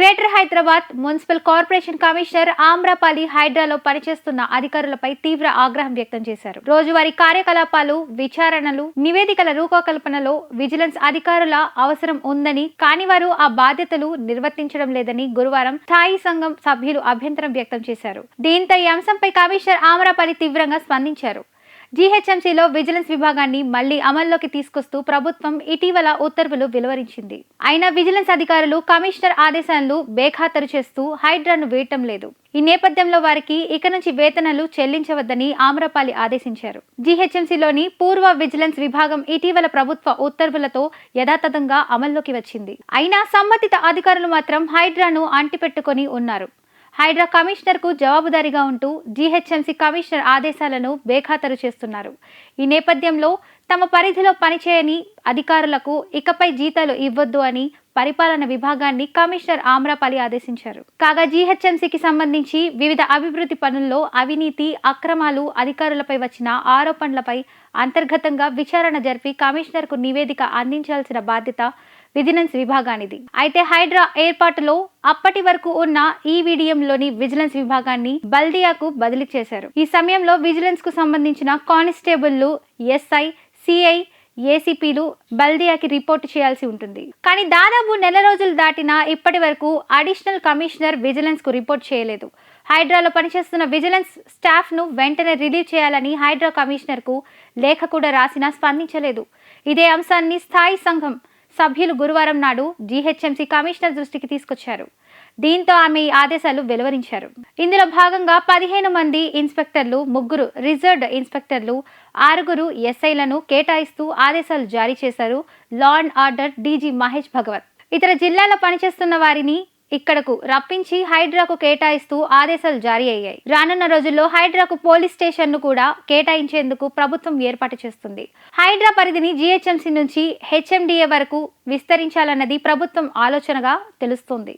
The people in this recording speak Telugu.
Greater Hyderabad municipal corporation commissioner Amrapali హైడ్రాలో పనిచేస్తున్న అధికారులపై తీవ్ర ఆగ్రహం వ్యక్తం చేశారు. రోజువారీ కార్యకలాపాలు విచారణలు నివేదికల రూపకల్పనలో విజిలెన్స్ అధికారుల అవసరం ఉందని కానీ వారు ఆ బాధ్యతలు నిర్వర్తించడం లేదని గురువారం స్థాయి సంఘం సభ్యులు అభ్యంతరం వ్యక్తం చేశారు. దీంతో ఈ అంశంపై కమిషనర్ ఆమ్రపాలి తీవ్రంగా స్పందించారు. జీహెచ్ఎంసీలో విజిలెన్స్ విభాగాన్ని మళ్ళీ అమల్లోకి తీసుకొస్తూ ప్రభుత్వం ఇటీవల ఉత్తర్వులు వెలువరించింది. అయినా విజిలెన్స్ అధికారులు కమిషనర్ ఆదేశాలను బేఖాతరు చేస్తూ హైడ్రాను వేయటం లేదు. ఈ నేపథ్యంలో వారికి ఇక నుంచి వేతనాలు చెల్లించవద్దని ఆమ్రపాలి ఆదేశించారు. జీహెచ్ఎంసీలోని పూర్వ విజిలెన్స్ విభాగం ఇటీవల ప్రభుత్వ ఉత్తర్వులతో యథాతథంగా అమల్లోకి వచ్చింది. అయినా సంబంధిత అధికారులు మాత్రం హైడ్రాను అంటిపెట్టుకొని ఉన్నారు. హైడ్రా కమిషనర్కు జవాబుదారీగా ఉంటూ జీహెచ్ఎంసీ కమిషనర్ ఆదేశాలను బేఖాతరు చేస్తున్నారు. ఈ నేపథ్యంలో తమ పరిధిలో పనిచేయని అధికారులకు ఇకపై జీతాలు ఇవ్వొద్దు అని పరిపాలన విభాగాన్ని కమిషనర్ ఆమ్రాపల్లి ఆదేశించారు. కాగా జీహెచ్ఎంసీకి సంబంధించి వివిధ అభివృద్ధి పనుల్లో అవినీతి అక్రమాలు అధికారులపై వచ్చిన ఆరోపణలపై అంతర్గతంగా విచారణ జరిపి కమిషనర్కు నివేదిక అందించాల్సిన బాధ్యత విజిలెన్స్ విభాగానిది. అయితే హైడ్రా ఏర్పాటులో అప్పటి వరకు ఉన్న ఈవీడీఎంలోని విజిలెన్స్ విభాగాన్ని బల్దియాకు బదిలీ చేశారు. ఈ సమయంలో విజిలెన్స్కు సంబంధించిన కానిస్టేబుల్లు ఎస్ఐ సిఐ ఏసీపీలు బల్దియాకి రిపోర్ట్ చేయాల్సి ఉంటుంది. కానీ దాదాపు నెల రోజులు దాటినా ఇప్పటి వరకు అడిషనల్ కమిషనర్ విజిలెన్స్కు రిపోర్ట్ చేయలేదు. హైడ్రాలో పనిచేస్తున్న విజిలెన్స్ స్టాఫ్ను వెంటనే రిలీవ్ చేయాలని హైడ్రా కమిషనర్కు లేఖ కూడా రాసినా స్పందించలేదు. ఇదే అంశాన్ని స్థాయి సంఘం సభ్యులు గురువారం నాడు జీహెచ్ఎంసీ కమిషనర్ దృష్టికి తీసుకొచ్చారు. దీంతో ఆమె ఈ ఆదేశాలు వెలువరించారు. ఇందులో భాగంగా పదిహేను మంది ఇన్స్పెక్టర్లు ముగ్గురు రిజర్వ్డ్ ఇన్స్పెక్టర్లు ఆరుగురు ఎస్ఐలను కేటాయిస్తూ ఆదేశాలు జారీ చేశారు law and order DG Mahesh Bhagwat. ఇతర జిల్లాలో పనిచేస్తున్న వారిని ఇక్కడకు రప్పించి హైడ్రాకు కేటాయిస్తూ ఆదేశాలు జారీ అయ్యాయి. రానున్న రోజుల్లో హైడ్రాకు పోలీస్ స్టేషన్ను కూడా కేటాయించేందుకు ప్రభుత్వం ఏర్పాటు చేస్తుంది. హైడ్రా పరిధిని జీహెచ్ఎంసీ నుంచి హెచ్ఎండిఏ వరకు విస్తరించాలన్నది ప్రభుత్వం ఆలోచనగా తెలుస్తోంది.